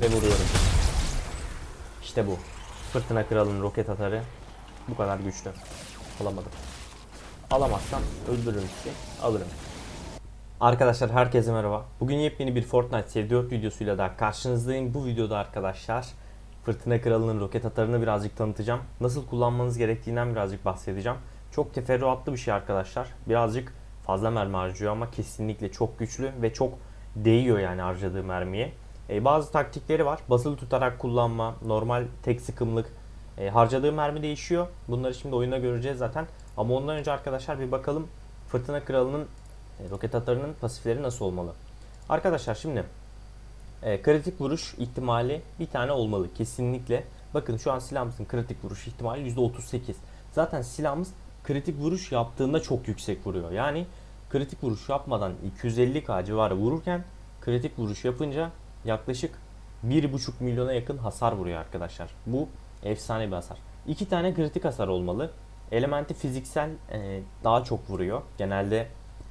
ve vuruyorum. İşte bu. Fırtına kralının roket atarı bu kadar güçlü. Alamadım. Alamazsam öldürürüm sizi. Alırım. Arkadaşlar herkese merhaba. Bugün yepyeni bir Fortnite Serie 4 videosuyla daha karşınızdayım. Bu videoda arkadaşlar Fırtına Kralı'nın roket atarını birazcık tanıtacağım. Nasıl kullanmanız gerektiğinden birazcık bahsedeceğim. Çok teferruatlı bir şey arkadaşlar. Birazcık fazla mermi harcıyor ama kesinlikle çok güçlü ve çok değiyor yani harcadığı mermiye. E, bazı taktikleri var. Basılı tutarak kullanma, normal tek sıkımlık, e, harcadığı mermi değişiyor. Bunları şimdi oyunda göreceğiz zaten. Ama ondan önce arkadaşlar bir bakalım Fırtına Kralı'nın e, roket atarının pasifleri nasıl olmalı? Arkadaşlar şimdi e, kritik vuruş ihtimali bir tane olmalı kesinlikle. Bakın şu an silahımızın kritik vuruş ihtimali %38. Zaten silahımız kritik vuruş yaptığında çok yüksek vuruyor. Yani kritik vuruş yapmadan 250k civarı vururken kritik vuruş yapınca yaklaşık 1,5 milyona yakın hasar vuruyor arkadaşlar. Bu efsane bir hasar. İki tane kritik hasar olmalı. Elementi fiziksel e, daha çok vuruyor. Genelde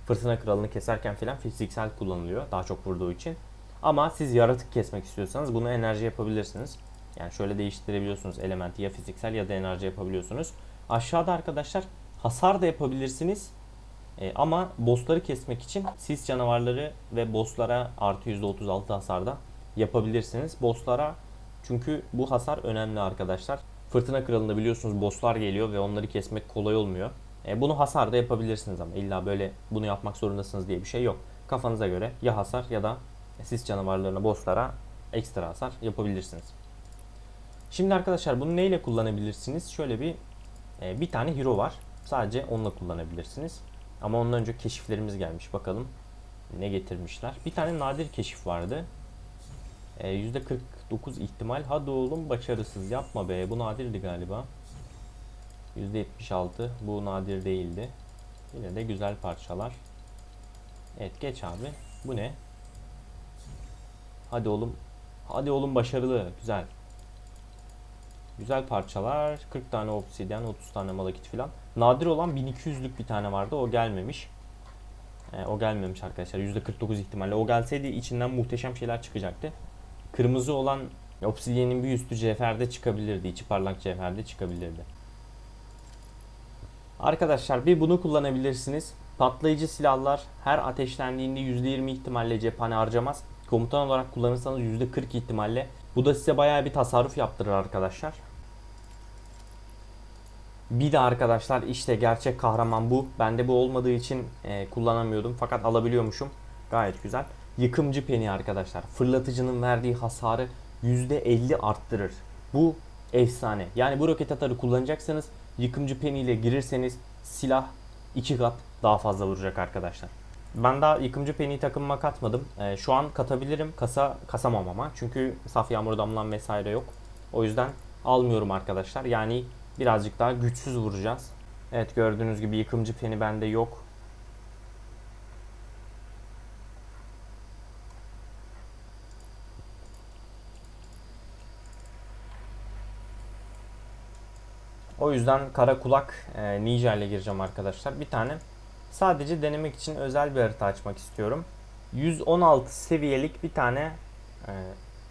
fırtına kralını keserken falan fiziksel kullanılıyor. Daha çok vurduğu için. Ama siz yaratık kesmek istiyorsanız bunu enerji yapabilirsiniz. Yani şöyle değiştirebiliyorsunuz elementi ya fiziksel ya da enerji yapabiliyorsunuz. Aşağıda arkadaşlar hasar da yapabilirsiniz. E, ama bossları kesmek için sis canavarları ve bosslara artı %36 hasarda yapabilirsiniz. Bosslara çünkü bu hasar önemli arkadaşlar. Fırtına Kralı'nda biliyorsunuz bosslar geliyor ve onları kesmek kolay olmuyor. E, bunu hasar da yapabilirsiniz ama illa böyle bunu yapmak zorundasınız diye bir şey yok. Kafanıza göre ya hasar ya da sis canavarlarına, bosslara ekstra hasar yapabilirsiniz. Şimdi arkadaşlar bunu neyle kullanabilirsiniz? Şöyle bir e, bir tane hero var. Sadece onunla kullanabilirsiniz. Ama ondan önce keşiflerimiz gelmiş. Bakalım ne getirmişler. Bir tane nadir keşif vardı. E, %49 ihtimal. Hadi oğlum başarısız yapma be. Bu nadirdi galiba. %76. Bu nadir değildi. Yine de güzel parçalar. Evet geç abi. Bu ne? Hadi oğlum. Hadi oğlum başarılı. Güzel. Güzel parçalar. 40 tane obsidyen, 30 tane malakit filan. Nadir olan 1200'lük bir tane vardı. O gelmemiş. Ee, o gelmemiş arkadaşlar. %49 ihtimalle. O gelseydi içinden muhteşem şeyler çıkacaktı. Kırmızı olan obsidyenin bir üstü cevherde çıkabilirdi. içi parlak cevherde çıkabilirdi. Arkadaşlar bir bunu kullanabilirsiniz. Patlayıcı silahlar her ateşlendiğinde %20 ihtimalle cephane harcamaz. Komutan olarak kullanırsanız %40 ihtimalle. Bu da size bayağı bir tasarruf yaptırır arkadaşlar. Bir de arkadaşlar işte gerçek kahraman bu. Bende bu olmadığı için e, kullanamıyordum fakat alabiliyormuşum. Gayet güzel. Yıkımcı peni arkadaşlar. Fırlatıcının verdiği hasarı %50 arttırır. Bu efsane. Yani bu roket atarı kullanacaksanız yıkımcı peni ile girirseniz silah iki kat daha fazla vuracak arkadaşlar. Ben daha yıkımcı peni takımıma katmadım. Ee, şu an katabilirim. Kasa kasamam ama. Çünkü saf yağmur damlan vesaire yok. O yüzden almıyorum arkadaşlar. Yani birazcık daha güçsüz vuracağız. Evet gördüğünüz gibi yıkımcı peni bende yok. O yüzden kara kulak e, ninja ile gireceğim arkadaşlar. Bir tane sadece denemek için özel bir harita açmak istiyorum. 116 seviyelik bir tane e,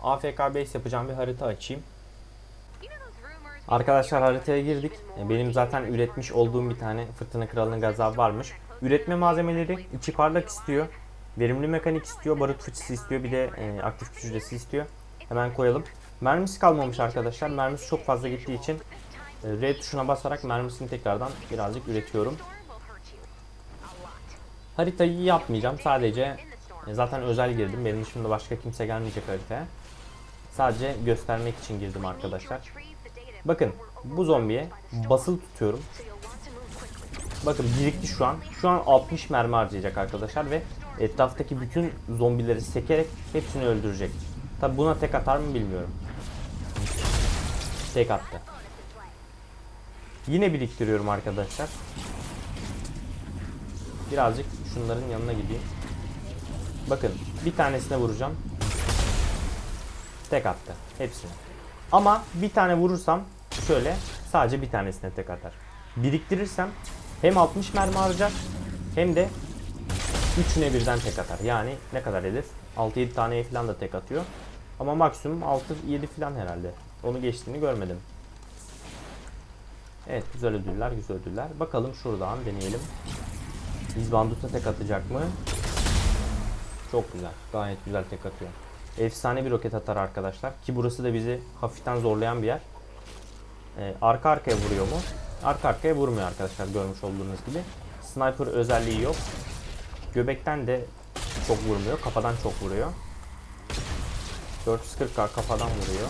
AFK base yapacağım bir harita açayım. Arkadaşlar haritaya girdik. E, Benim zaten üretmiş olduğum bir tane Fırtına Kralı'nın gazabı varmış. Üretme malzemeleri içi parlak istiyor. Verimli mekanik istiyor, barut fıçısı istiyor, bir de e, aktif güç hücresi istiyor. Hemen koyalım. Mermisi kalmamış arkadaşlar. Mermisi çok fazla gittiği için e, R tuşuna basarak mermisini tekrardan birazcık üretiyorum. Haritayı yapmayacağım. Sadece e, zaten özel girdim. Benim dışımda başka kimse gelmeyecek haritaya. Sadece göstermek için girdim arkadaşlar. Bakın bu zombiye basılı tutuyorum. Bakın birikti şu an. Şu an 60 mermi harcayacak arkadaşlar ve etraftaki bütün zombileri sekerek hepsini öldürecek. Tabi buna tek atar mı bilmiyorum. Tek attı. Yine biriktiriyorum arkadaşlar. Birazcık şunların yanına gideyim. Bakın bir tanesine vuracağım. Tek attı. Hepsini. Ama bir tane vurursam şöyle sadece bir tanesine tek atar. Biriktirirsem hem 60 mermi harcar hem de üçüne birden tek atar. Yani ne kadar eder? 6-7 taneye falan da tek atıyor. Ama maksimum 6-7 falan herhalde. Onu geçtiğini görmedim. Evet güzel ödüller güzel ödüller. Bakalım şuradan deneyelim. İzbandut'a tek atacak mı? Çok güzel. Gayet güzel tek atıyor. Efsane bir roket atar arkadaşlar. Ki burası da bizi hafiften zorlayan bir yer. Ee, arka arkaya vuruyor mu? Arka arkaya vurmuyor arkadaşlar görmüş olduğunuz gibi. Sniper özelliği yok. Göbekten de çok vurmuyor. Kafadan çok vuruyor. 440k kafadan vuruyor.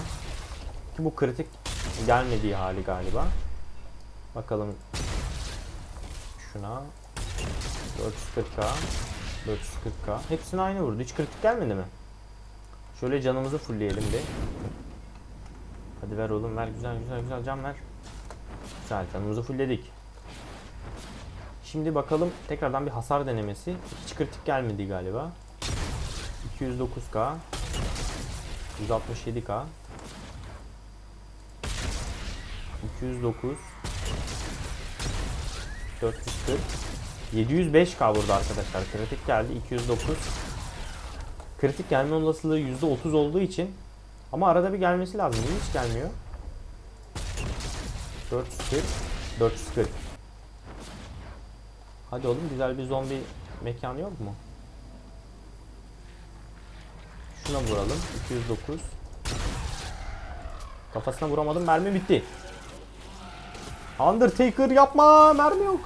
Ki bu kritik gelmediği hali galiba. Bakalım şuna 440k 440k hepsini aynı vurdu. Hiç kritik gelmedi mi? Şöyle canımızı fullleyelim bir. Hadi ver oğlum ver güzel güzel güzel can ver. Güzel canımızı fullledik. Şimdi bakalım tekrardan bir hasar denemesi. Hiç kritik gelmedi galiba. 209k 167k 209 440 705k burada arkadaşlar. Kritik geldi 209 Kritik gelme olasılığı %30 olduğu için ama arada bir gelmesi lazım. Hiç gelmiyor? 440 440 Hadi oğlum güzel bir zombi mekanı yok mu? Şuna vuralım. 209 Kafasına vuramadım. Mermi bitti. Undertaker yapma. Mermi yok.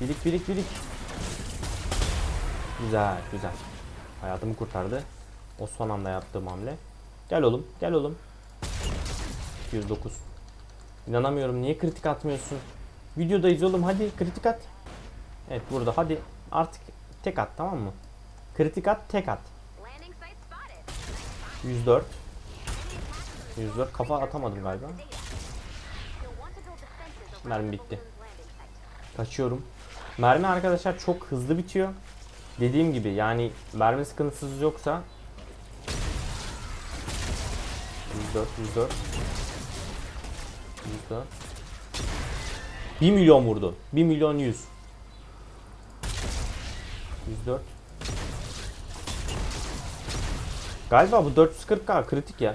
Birik birik birik. Güzel güzel. Hayatımı kurtardı. O son anda yaptığım hamle. Gel oğlum gel oğlum. 209. İnanamıyorum niye kritik atmıyorsun? Videodayız oğlum hadi kritik at. Evet burada hadi artık tek at tamam mı? Kritik at tek at. Landing site spotted. 104. 104 kafa atamadım galiba. Mermi bitti. Kaçıyorum. Mermi arkadaşlar çok hızlı bitiyor. Dediğim gibi yani mermi sıkıntısız yoksa 104 104 104 1 milyon vurdu. 1 milyon 100 104 Galiba bu 440k kritik ya.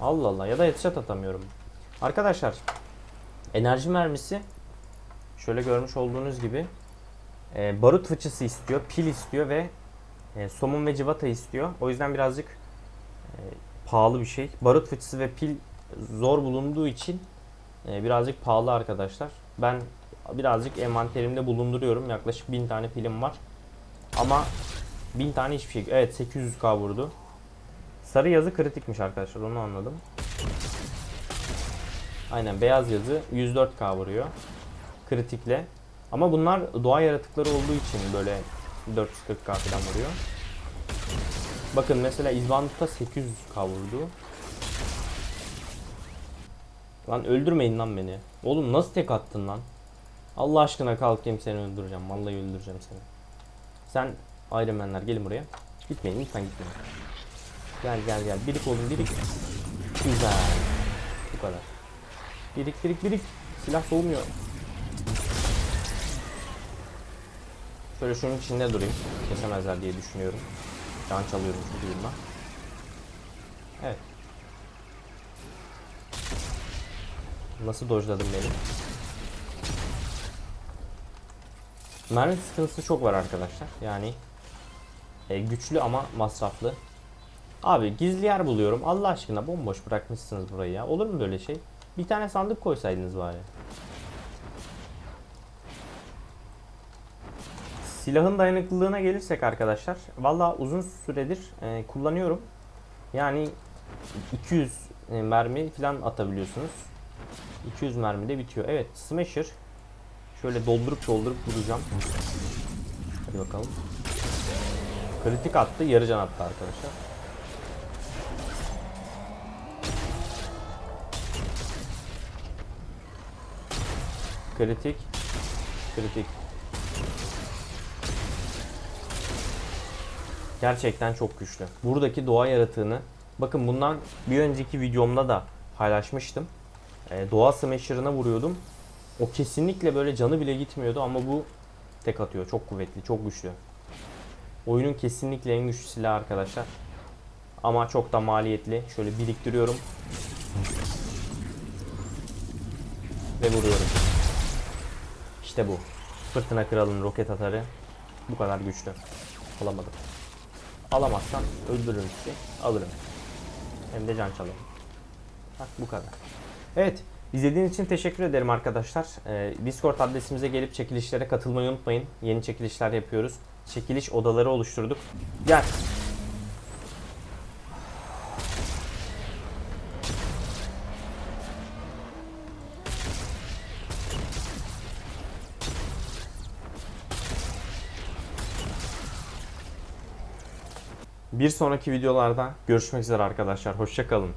Allah Allah ya da headshot atamıyorum. Arkadaşlar enerji mermisi şöyle görmüş olduğunuz gibi e, barut fıçısı istiyor, pil istiyor ve e, somun ve civata istiyor. O yüzden birazcık e, pahalı bir şey. Barut fıçısı ve pil zor bulunduğu için e, birazcık pahalı arkadaşlar. Ben birazcık envanterimde bulunduruyorum. Yaklaşık 1000 tane pilim var. Ama 1000 tane hiçbir şey. Evet 800k vurdu. Sarı yazı kritikmiş arkadaşlar onu anladım. Aynen beyaz yazı 104k vuruyor. Kritikle. Ama bunlar doğa yaratıkları olduğu için böyle 440k falan vuruyor. Bakın mesela İzbandut'ta 800k vurdu. Lan öldürmeyin lan beni. Oğlum nasıl tek attın lan? Allah aşkına kalkayım seni öldüreceğim. Vallahi öldüreceğim seni. Sen Iron gelin buraya. Gitmeyin lütfen gitmeyin. Gel gel gel. Birik oğlum birik. Güzel. Bu kadar. Birik birik birik. Silah soğumuyor. Şöyle şunun içinde durayım. Kesemezler diye düşünüyorum. Can çalıyorum şu durumda. Evet. Nasıl dojladım beni? Mermi sıkıntısı çok var arkadaşlar. Yani e, güçlü ama masraflı. Abi gizli yer buluyorum. Allah aşkına bomboş bırakmışsınız burayı ya. Olur mu böyle şey? Bir tane sandık koysaydınız bari. Silahın dayanıklılığına gelirsek arkadaşlar. Valla uzun süredir e, kullanıyorum. Yani 200 e, mermi falan atabiliyorsunuz. 200 mermi de bitiyor. Evet Smasher. Şöyle doldurup doldurup vuracağım. Hadi bakalım. Kritik attı, yarı can attı arkadaşlar. Kritik. Kritik. Gerçekten çok güçlü. Buradaki doğa yaratığını bakın bundan bir önceki videomda da paylaşmıştım. Ee, doğa smasher'ına vuruyordum. O kesinlikle böyle canı bile gitmiyordu ama bu Tek atıyor. Çok kuvvetli, çok güçlü. Oyunun kesinlikle en güçlü silahı arkadaşlar. Ama çok da maliyetli. Şöyle biriktiriyorum. Ve vuruyorum. İşte bu. Fırtına kralının roket atarı bu kadar güçlü. Alamadım. Alamazsam öldürürüm sizi. Alırım. Hem de can çalarım. Bak bu kadar. Evet. İzlediğiniz için teşekkür ederim arkadaşlar. Ee, Discord adresimize gelip çekilişlere katılmayı unutmayın. Yeni çekilişler yapıyoruz. Çekiliş odaları oluşturduk. Gel. Bir sonraki videolarda görüşmek üzere arkadaşlar. Hoşçakalın.